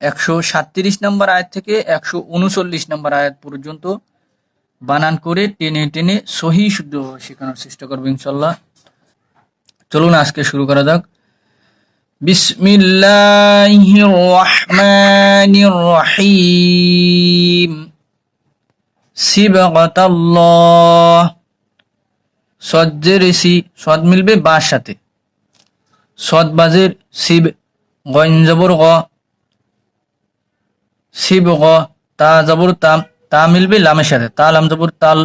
একশো সাতত্রিশ নম্বর আয়াত থেকে একশো উনচল্লিশ নম্বর আয়াত পর্যন্ত বানান করে টেনে টেনে সহি শুদ্ধ শেখানোর চেষ্টা করব ইনশাল্লাহ চলুন আজকে শুরু করা যাক। বিসমিল্লাহির রহমানির রহিম সজ্জের সি সদ মিলবে বার সাথে। সদ বাজের শিব গঞ্জবর গ শিব গ তা জবর তাম, তা মিলবে লামের সাথে, তা লাম জবর তাল,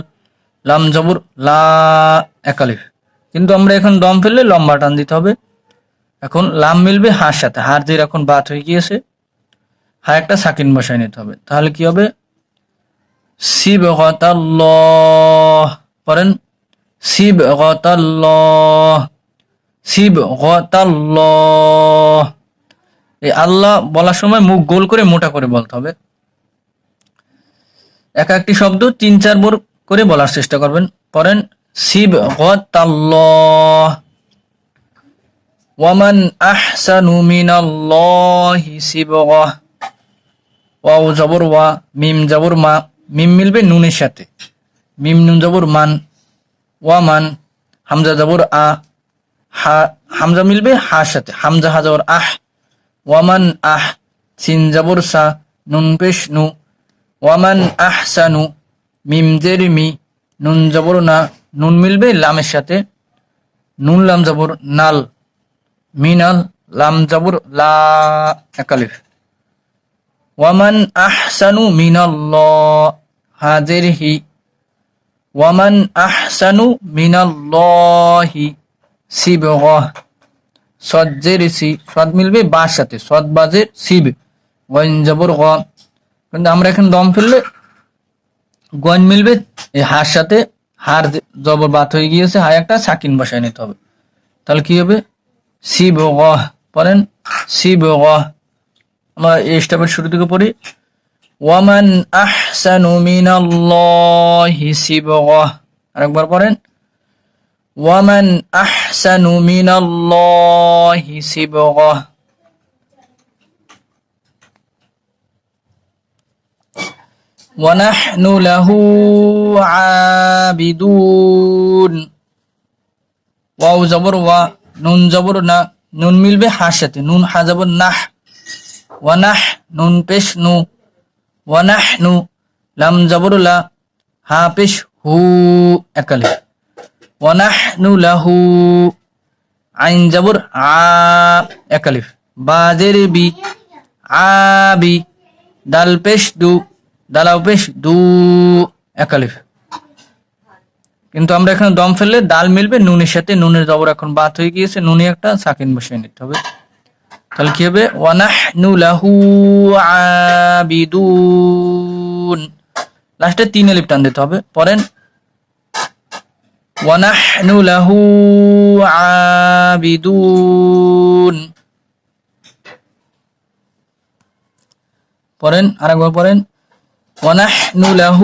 লাম জবর লা একালিফ কিন্তু আমরা এখন দম ফেললে লম্বা টান দিতে হবে। এখন লাম মিলবে হার সাথে, হার যে এখন বাত হয়ে গিয়েছে। হা একটা সাকিন বসায় নিতে হবে। তাহলে কি হবে? শিব গতাল্লাহ পড়েন? শিব গতাল্লাহ শিব গতাল্লাহ এই আল্লাহ বলার সময় মুখ গোল করে মোটা করে বলতে হবে। এক একটি শব্দ তিন চার বার করে বলার চেষ্টা করবেন। পড়েন শিব গতাল্লাহ ওয়ামান আহসানু মিনাল্লাহি সিবগাহ ওয়াও জবর ওয়া, মিম জবর মা, মিম মিলবে নুনের সাথে, মিম নুন জবর মান ওয়ামান হামজা জবর আ, হা, হামজা মিলবে হার সাথে, হামজা হা জবর আহ ওয়ামান আহ সিন জবর সা নুন পেশ নু। ওয়ামান আহসানু মিম জের মি নুন জবর না। নুন মিলবে লামের সাথে। নুন লাম জবর নাল। মিনাল লাম জবর লা ওয়ামান আহসানু মিনাল্লাহ হাজের হি। ওয়ামান আহসানু মিনাল্লাহি সিবগাহ। সজ্জের সি সদ মিলবে বার সাথে, সদ বাজের সিব গন জবর গ। কিন্তু আমরা এখন দম ফেললে গন মিলবে এই হার সাথে, হার জবর বাত হয়ে গিয়েছে, হায় একটা সাকিন বসায় নিতে হবে। তাহলে কি হবে? সিবগাহ পড়েন? সিবগাহ আমরা এই স্টেপের শুরু থেকে পড়ি। ওয়ামান আহসানু মিনাল্লাহি সিবগাহ আরেকবার পড়েন। ومن أحسن من الله سبغه ونحن له عابدون واو زبر و نون زبر نا نون ميل بحاشة نون حزبر نح ونح نون پیش نو ونحن لم زبر لا ها پیش هو أكله পেশ হু একালে ওয়ানাহ নু লাহু আইন জবর আ একালিফ বাজের বি। আবি দাল পেশ দু, দালাও পেশ দু একালিফ কিন্তু আমরা এখানে দম ফেললে দাল মিলবে, নুনের সাথে নুনের জবর এখন বাত হয়ে গিয়েছে, নুনে একটা সাকিন বসিয়ে নিতে হবে। তাহলে কি হবে? ওয়ানাহনু লাহু আবিদুন লাস্টে তিন এলিফ টান দিতে হবে। পড়েন ওয়ানাহনু লাহু আবিদুন পড়েন আরেকবার পড়েন ونحن له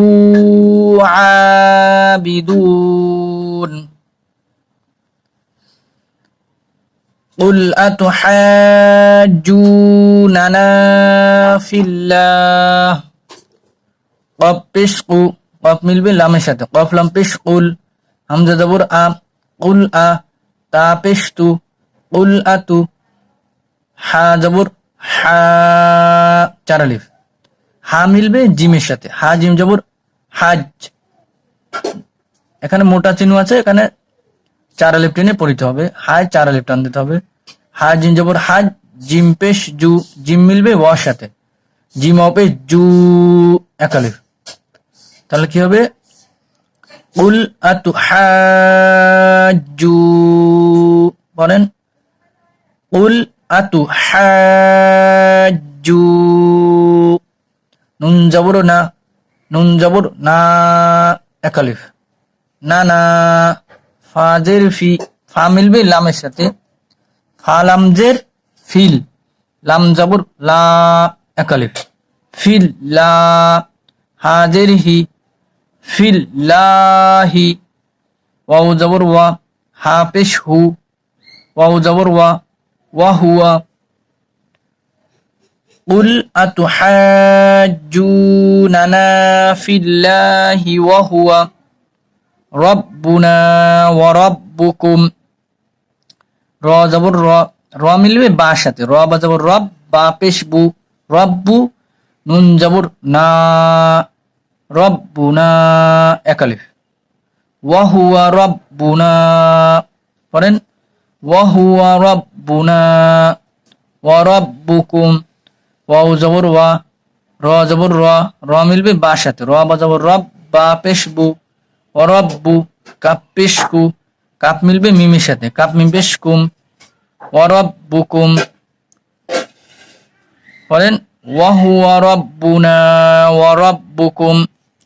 عابدون قل أتحاجوننا في الله قف পেশকু কফ মিলবে লামের সাথে কফ লাম পেশ কুল হামজা জবর আ, কুল আ, তা পেশ তু কুল আতু, হা জবর, হা, চার আলিফ। হা মিলবে জিমের সাথে। হা জিম জবর, হাজ। এখানে মোটা চিহ্ন আছে, এখানে চার আলিফ টেনে পড়িতে হবে। হায়, চার আলিফ টান দিতে হবে। হা জিম জবর হাজ জিম পেশ জু। জিম মিলবে ওয়ার সাথে। জিম অপে জু, এক আলিফ। তাহলে কি হবে? উল আতুহাজু বলেন উল আতুহাজু নুন জবর না নুন জবর না একালিফ না না ফাজের ফি ফা মিলবে লামের সাথে। ফা লামজের ফিল. লাম জবর লা একালিফ ফিল লা. হাজের হি ফিল লাহি ওয়াও জবর ওয়া হা পেশ হু ওয়াও জবর ওয়া ওয়া হুয়া قل أتحاجوننا في الله وهو ربنا وربكم র জবর র র মিলবে বা সাথে র বা জবর রব বা পেশ বু রব্বু নুন জবর না রব্বুনা একালিফ ওয়াহুয়া রব্বুনা, পড়েন, ওয়াহুয়া রব্বুনা, ওয়া রব্বুকুম ওয়াও জবর ওয়া, র জবর র র মিলবে বা সাথে। র, বা জবর রব, বা পেশবু ও রব্বু, কাপ পেশকু, কাপ মিলবে মিমের সাথে। কাপ মিম পেশকুম ও রব্বুকুম, পড়েন, ওয়াহুয়া রব্বুনা, ওয়া রব্বুকুম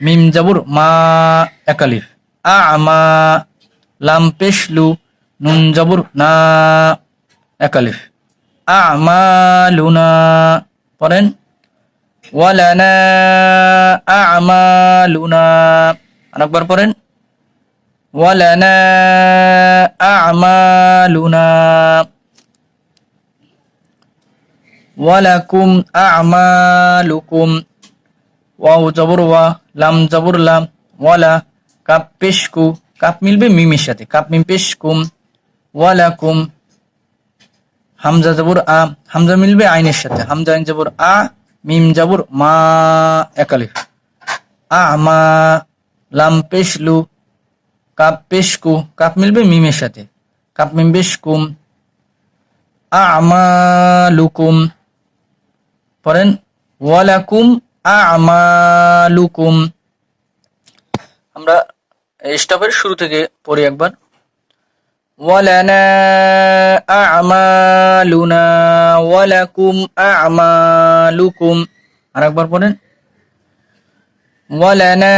মিম জবর, মা একালিফ আ আমা লাম পেশলু নুন জবর, না একালিফ আমালুনা পড়েন। ওয়ালানা আমালুনা আরেকবার পড়েন। ওয়ালানা আমালুনা ওয়ালাকুম আমালুকুম ওয়াও, জবর, ওয়া। লাম জবর লাম, ওয়ালা, কাপ পেশকু, কাপ মিলবে মিমের সাথে, কাপ মিম পেশকুম ওয়ালাকুম হামজা জবর আ, হামজা মিলবে আইনের সাথে, হামজা আইন জবর আ, মিম জবর মা একালিফ আ, মা, লাম পেশলু, কাপ পেশকু, কাপ মিলবে মিমের সাথে, কাপ মিম পেশকুম, আ লুকুম, পড়েন ওয়ালাকুম আমালুকুম আমরা স্টপের শুরু থেকে পড়ি একবার। ওয়ালানা আমালুনা ওয়ালাকুম আমালুকুম। আর একবার পড়েন। ওয়ালানা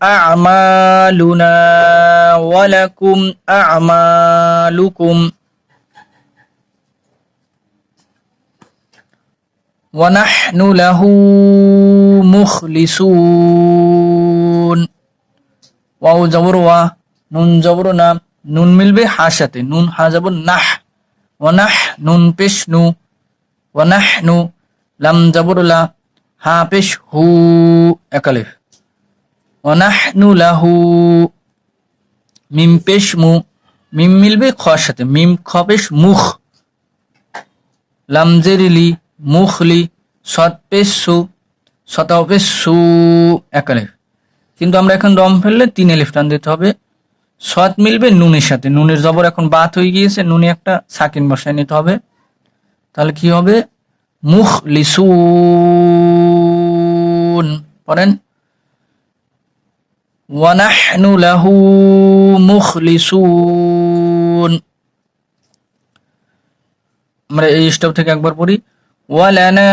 আমালুনা ওয়ালাকুম আমালুকুম। ونحن له مخلصون واو জবর ওয়া নুন জবর না নুন মিলবে হা সাথে নুন হা যাব নাহ ওয়ানাহ নুন পেশ নু ওয়ানাহ নু লাম জবর লা হা পেশ হু একালিফ ওয়ানাহ নু লাহু মিম পেশ মু মিম মিলবে খ সাথে মিম খ পেশ মুখ লাম জেরিলি মুখলি সৎপেসু সু এক আলেফ কিন্তু আমরা এখন দম ফেললে তিন এলিফ টান দিতে হবে। সৎ মিলবে নুনের সাথে। নুনের জবর এখন বাত হয়ে গিয়েছে, নুনে একটা সাকিন বসায় নিতে হবে। তাহলে কি হবে? মুখ লিসু পড়েন। ওয়ানাহনু লাহু মুখলিসুন। আমরা এই স্টপ থেকে একবার পড়ি। ওয়ালানা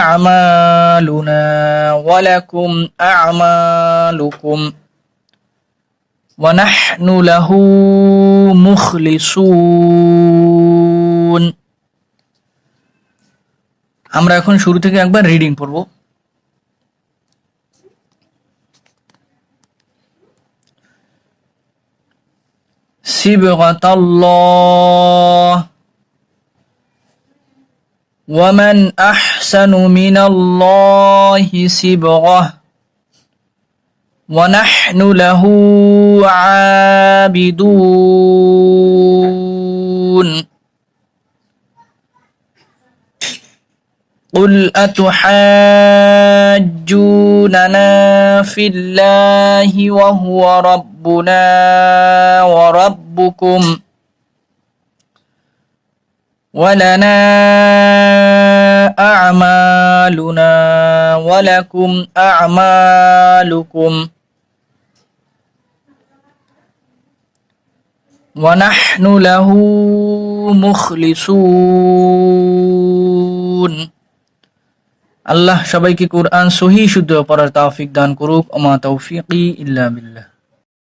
আ'মালুনা ওয়ালাকুম আ'মালুকুম ونحن له مخلصون আমরা এখন শুরু থেকে একবার রিডিং পড়ব صبغة الله ومن أحسن من الله صبغة ونحن له عابدون قل أتحاجوننا في الله وهو ربنا وربكم ولنا أعمالنا ولكم أعمالكم ونحن له مخلصون আল্লাহ সবাইকে কোরআন সহি শুদ্ধ পড়ার তৌফিক দান করুক ওমা তৌফিকি ইল্লা বিল্লাহ